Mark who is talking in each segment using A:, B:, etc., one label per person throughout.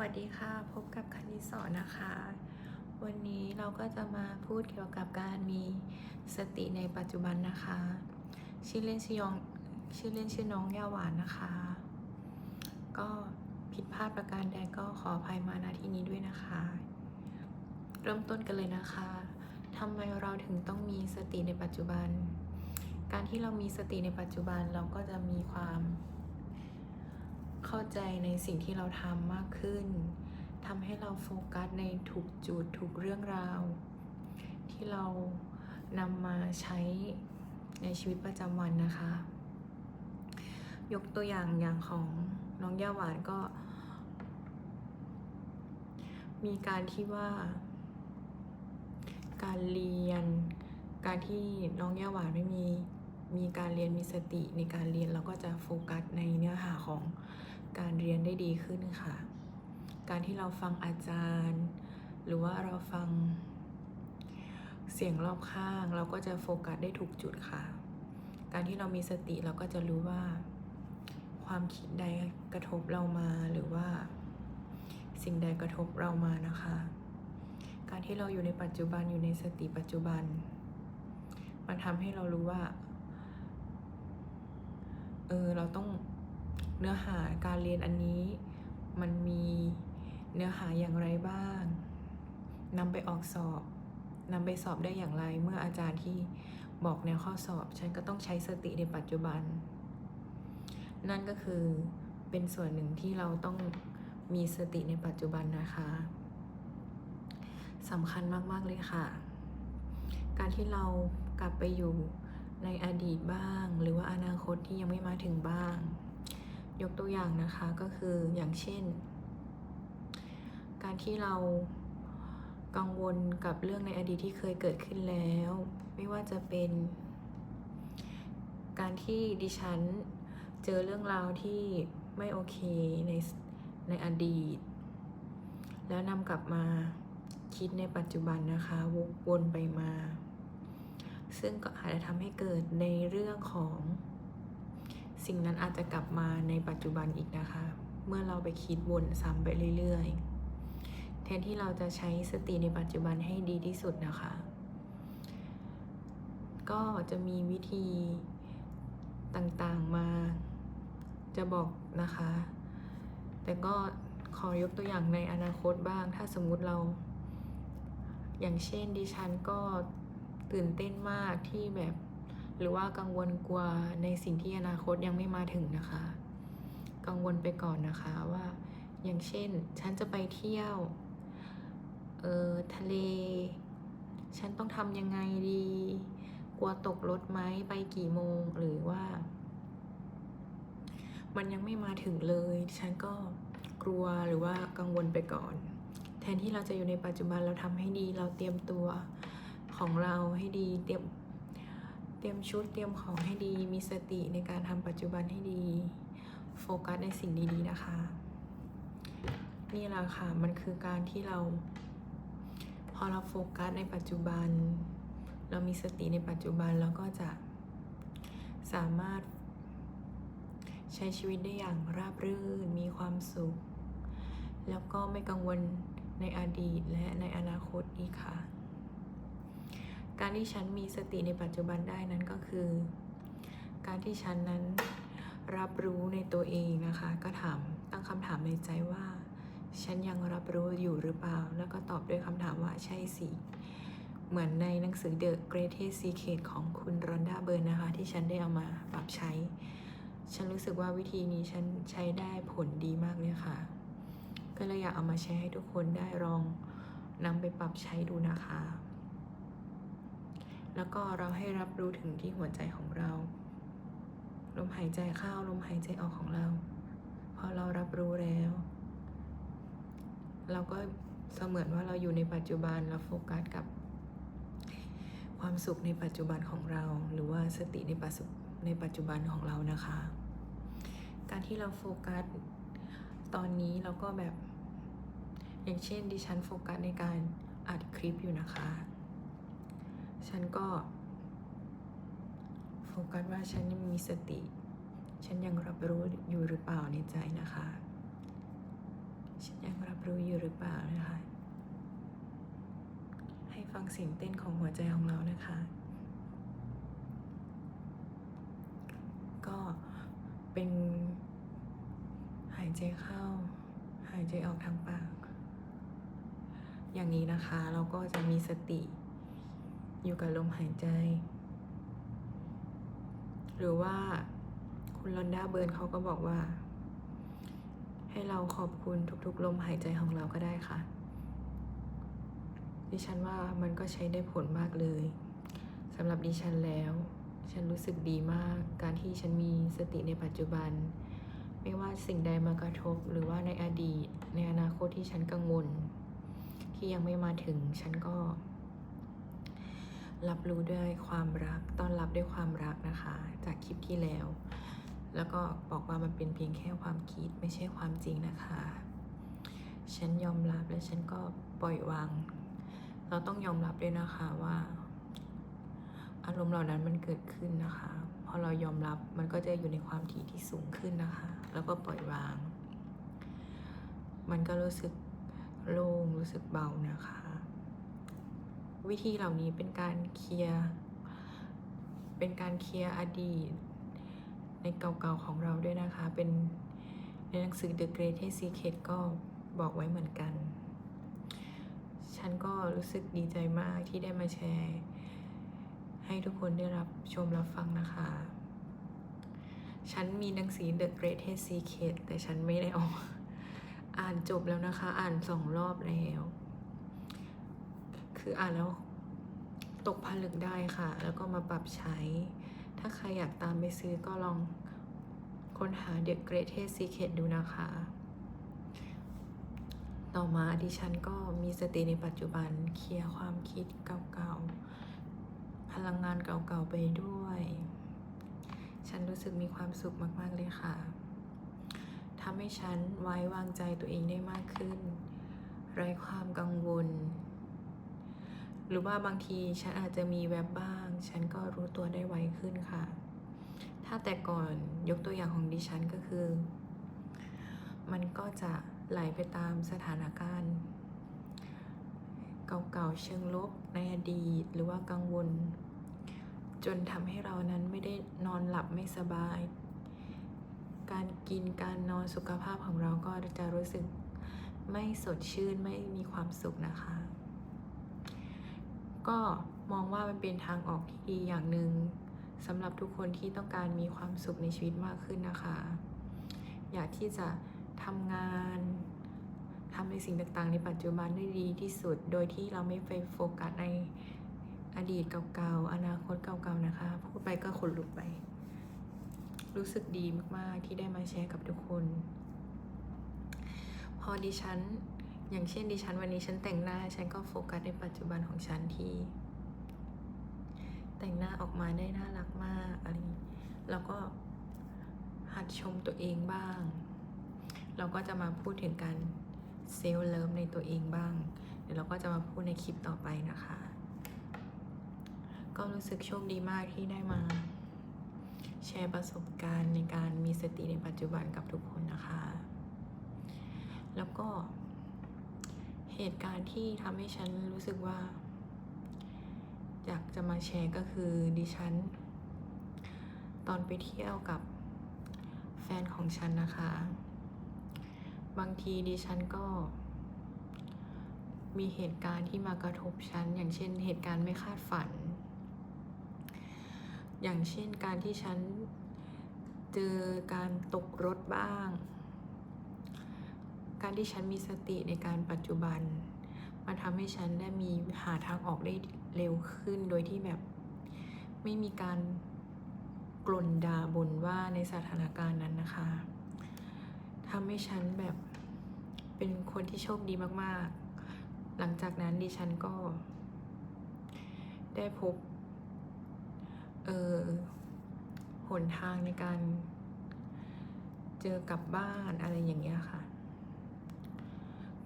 A: วัสดีค่ะ พบกับคณิสอนนะคะ วันนี้เราก็จะมาพูดเกี่ยวกับการมีสติในปัจจุบันนะคะ ชื่อเล่นชื่อยองชื่อเล่นชื่อน้องย่าหวานนะคะ ก็ผิดพลาดประการใดก็ขออภัยมาณที่นี้ด้วยนะคะ เริ่มต้นกันเลยนะคะทำไมเราถึงต้องมีสติในปัจจุบัน การที่เรามีสติในปัจจุบันเราก็จะมีความ เข้าใจในสิ่งที่เราทำมากขึ้นทำให้เราโฟกัสในถูกจุดถูกเรื่องราว ที่เรานำมาใช้ในชีวิตประจำวันนะคะ ยกตัวอย่างอย่างของน้องย่าหวานก็ มีการที่ว่า การเรียน การที่น้องย่าหวานไม่มีมีการเรียนมีสติในการเรียนเราก็จะโฟกัสในเนื้อหาของ การเรียนได้ดีขึ้นค่ะ การที่เราฟังอาจารย์ หรือว่าเราฟังเสียงรอบข้าง เราก็จะโฟกัสได้ถูกจุดค่ะ การที่เรามีสติเราก็จะรู้ว่า ความคิดใดกระทบเรามาหรือว่า สิ่งใดกระทบเรามานะคะ การที่เราอยู่ในปัจจุบันอยู่ในสติปัจจุบัน มันทำให้เรารู้ว่าเออเราต้อง เนื้อหาการเรียนอันนี้ มันมีเนื้อหาอย่างไรบ้างนำไปออกสอบนำไปสอบได้อย่างไรเมื่ออาจารย์ที่บอกแนวข้อสอบ ฉันก็ต้องใช้สติในปัจจุบัน นั่นก็คือเป็นส่วนหนึ่งที่เราต้องมีสติในปัจจุบันนะคะสำคัญมาก ๆ เลยค่ะ การที่เรากลับไปอยู่ในอดีตบ้าง หรือว่าอนาคตที่ยังไม่มาถึงบ้าง ยกตัวอย่างนะคะก็คืออย่างเช่น การที่เรากังวลกับเรื่องในอดีตที่เคยเกิดขึ้นแล้ว ไม่ว่าจะเป็น การที่ดิฉันเจอเรื่องราวที่ไม่โอเคในในอดีต แล้วนำกลับมาคิดในปัจจุบันนะคะวกวนไปมา ซึ่งก็อาจจะทำให้เกิดในเรื่องของ สิ่งนั้นอาจจะกลับมาในปัจจุบันอีกนะคะ เมื่อเราไปคิดวนซ้ำไปเรื่อยๆ แทนที่เราจะใช้สติในปัจจุบันให้ดีที่สุดนะคะ ก็จะมีวิธีต่างๆมาจะบอกนะคะ แต่ก็ขอยกตัวอย่างในอนาคตบ้าง ถ้าสมมุติเรา อย่างเช่นดิฉันก็ตื่นเต้นมากที่แบบ หรือว่ากังวลกลัวในสิ่งที่อนาคตยังไม่มาถึงนะคะ กังวลไปก่อนนะคะว่า อย่างเช่น ฉันจะไปเที่ยวเออทะเล ฉันต้องทำยังไงดี กลัวตกรถไหมไปกี่โมงหรือว่า มันยังไม่มาถึงเลย ฉันก็กลัวหรือว่ากังวลไปก่อน แทนที่เราจะอยู่ในปัจจุบันเราทำให้ดีเราเตรียมตัวของเราให้ดีเตรียม รียมชุดเตรียมของให้ดี มีสติในการทำปัจจุบันให้ดี โฟกัสในสิ่งดีๆนะคะ นี่แหละค่ะ มันคือการที่เรา พอเราโฟกัสในปัจจุบัน เรามีสติในปัจจุบันเราก็จะสามารถใช้ชีวิตได้อย่างราบรื่น มีความสุข แล้วก็ไม่กังวลในอดีตและในอนาคตอีกค่ะ การที่ฉันมีสติในปัจจุบันได้นั้นก็คือ การที่ฉันนั้นรับรู้ในตัวเองนะคะ ก็ถามตั้งคำถามในใจว่า ฉันยังรับรู้อยู่หรือเปล่า แล้วก็ตอบด้วยคำถามว่าใช่สิ เหมือนในหนังสือ The Greatest Secret ของคุณรอนดาเบิร์นนะคะ ที่ฉันได้เอามาปรับใช้ ฉันรู้สึกว่าวิธีนี้ฉันใช้ได้ผลดีมากเลยค่ะ ก็เลยอยากเอามาแชร์ให้ทุกคนได้ลองนำไปปรับใช้ดูนะคะ แล้วก็เราให้รับรู้ถึงที่หัวใจของเรา ลมหายใจเข้าลมหายใจออกของเรา พอเรารับรู้แล้ว เราก็เสมือนว่าเราอยู่ในปัจจุบันเราโฟกัสกับความสุขในปัจจุบันของเรา หรือว่าสติในปัจจุในปัจจุบันของเรานะคะ การที่เราโฟกัสตอนนี้เราก็แบบอย่างเช่นดิฉันโฟกัสในการอัดคลิปอยู่นะคะ ฉันก็โฟกัสว่าฉันยังมีสติ ฉันยังรับรู้อยู่หรือเปล่าในใจนะคะ ฉันยังรับรู้อยู่หรือเปล่านะคะ ให้ฟังเสียงเต้นของหัวใจของเรานะคะ ก็เป็นหายใจเข้า หายใจออกทางปาก อย่างนี้นะคะเราก็จะมีสติ อยู่กับลมหายใจ หรือว่าคุณลอนด้าเบิร์นเขาก็บอกว่า ให้เราขอบคุณทุกๆ ลมหายใจของเราก็ได้ค่ะ ดิฉันว่ามันก็ใช้ได้ผลมากเลยสำหรับดิฉันแล้ว ฉันรู้สึกดีมาก การที่ฉันมีสติในปัจจุบัน ไม่ว่าสิ่งใดมากระทบ หรือว่าในอดีต ในอนาคตที่ฉันกังวล ที่ยังไม่มาถึง ฉันก็ รับรู้ด้วยความรัก ต้อนรับด้วยความรักนะคะ จากคลิปที่แล้ว แล้วก็บอกว่ามันเป็นเพียงแค่ความคิดไม่ใช่ความจริงนะคะ ฉันยอมรับและฉันก็ปล่อยวาง เราต้องยอมรับด้วยนะคะว่า อารมณ์เหล่านั้นมันเกิดขึ้นนะคะ พอเรายอมรับมันก็จะอยู่ในความถี่ที่สูงขึ้นนะคะ แล้วก็ปล่อยวาง มันก็รู้สึกโล่งรู้สึกเบานะคะ วิธีเหล่านี้เป็นการเคลียร์เป็นการเคลียร์อดีต ในเก่าๆของเราด้วยนะคะ เป็นในหนังสือ The Great Secret ก็บอกไว้เหมือนกัน ฉันก็รู้สึกดีใจมากที่ได้มาแชร์ ให้ทุกคนได้รับชมรับฟังนะคะ ฉันมีหนังสือ The Great Secret แต่ฉันไม่ได้ออก อ่านจบแล้วนะคะ อ่านสองรอบแล้ว คืออ่านแล้วตกผลึกได้ค่ะ แล้วก็มาปรับใช้ ถ้าใครอยากตามไปซื้อก็ลองค้นหา The Greatest Secret ดูนะคะ ต่อมาดิฉันก็มีสติในปัจจุบันเคลียร์ความคิดเก่าๆ พลังงานเก่าๆไปด้วย ฉันรู้สึกมีความสุขมากๆเลยค่ะทำให้ฉันไว้วางใจตัวเองได้มากขึ้น ไร้ความกังวล หรือว่าบางทีฉันอาจจะมีแวบบ้าง ฉันก็รู้ตัวได้ไวขึ้นค่ะ ถ้าแต่ก่อนยกตัวอย่างของดิฉันก็คือ มันก็จะไหลไปตามสถานการณ์ เก่าๆเชิงลบในอดีตหรือว่ากังวล จนทำให้เรานั้นไม่ได้นอนหลับไม่สบาย การกินการนอนสุขภาพของเราก็จะรู้สึกไม่สดชื่นไม่มีความสุขนะคะ ก็มองว่ามันเป็นทางออกที่ดีอย่างหนึ่งสำหรับทุกคนที่ต้องการมีความสุขในชีวิตมากขึ้นนะคะ อยากที่จะทำงานทำในสิ่งต่างๆ ในปัจจุบันได้ดีที่สุด โดยที่เราไม่ไปโฟกัสในอดีตเก่าๆ อนาคตเก่าๆ นะคะพูดไปก็ขนลุกไป รู้สึกดีมากๆ ที่ได้มาแชร์กับทุกคน พอดิฉัน อย่างเช่นดิฉันวันนี้ฉันแต่งหน้าฉันก็โฟกัสในปัจจุบันของฉันที่ แต่งหน้าออกมาได้น่ารักมากอะไรนี้แล้วก็หัดชมตัวเองบ้าง เราก็จะมาพูดถึงการเซลล์เลิฟในตัวเองบ้าง เดี๋ยวเราก็จะมาพูดในคลิปต่อไปนะคะ ก็รู้สึกโชคดีมากที่ได้มา แชร์ประสบการณ์ในการมีสติในปัจจุบันกับทุกคนนะคะ แล้วก็ เหตุการณ์ที่ทำให้ฉันรู้สึกว่า อยากจะมาแชร์ก็คือดิฉัน ตอนไปเที่ยวกับแฟนของฉันนะคะ บางทีดิฉันก็ มีเหตุการณ์ที่มากระทบฉัน อย่างเช่นเหตุการณ์ไม่คาดฝัน อย่างเช่นการที่ฉันเจอการตกรถบ้าง การที่ฉันมีสติในการปัจจุบัน มันทำให้ฉันได้มีหาทางออกได้เร็วขึ้นโดยที่แบบไม่มีการกล่นด่าบ่นว่าในสถานการณ์นั้นนะคะทำให้ฉันแบบเป็นคนที่โชคดีมากๆ หลังจากนั้นดิฉันก็ ได้พบ เออหนทางในการเจอกลับบ้านอะไรอย่างเงี้ยค่ะ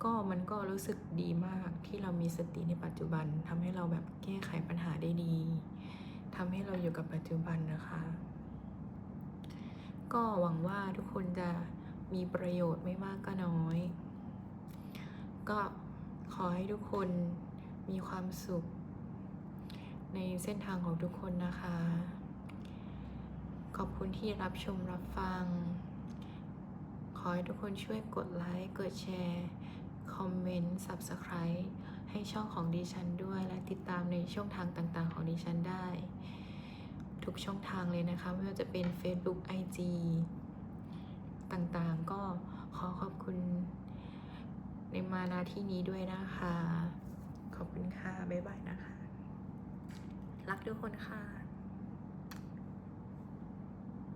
A: ก็มันก็รู้สึกดีมากที่เรามีสติในปัจจุบันทำให้เราแบบแก้ไขปัญหาได้ดีทำให้เราอยู่กับปัจจุบันนะคะ ก็หวังว่าทุกคนจะมีประโยชน์ไม่มากก็น้อย ก็ขอให้ทุกคนมีความสุข ในเส้นทางของทุกคนนะคะ ขอบคุณที่รับชมรับฟัง ขอให้ทุกคนช่วยกดไลค์ กดแชร์ คอมเมนต์ Subscribe ให้ช่องของดิฉันด้วย และติดตามในช่องทางต่างๆ ของดิฉันได้ ทุกช่องทางเลยนะคะ ไม่ว่าจะเป็น Facebook IG ต่างๆ ก็ขอขอบคุณในมานาที่นี้ด้วยนะคะ ขอบคุณค่ะ บ๊ายบายนะคะ รักทุกคนค่ะ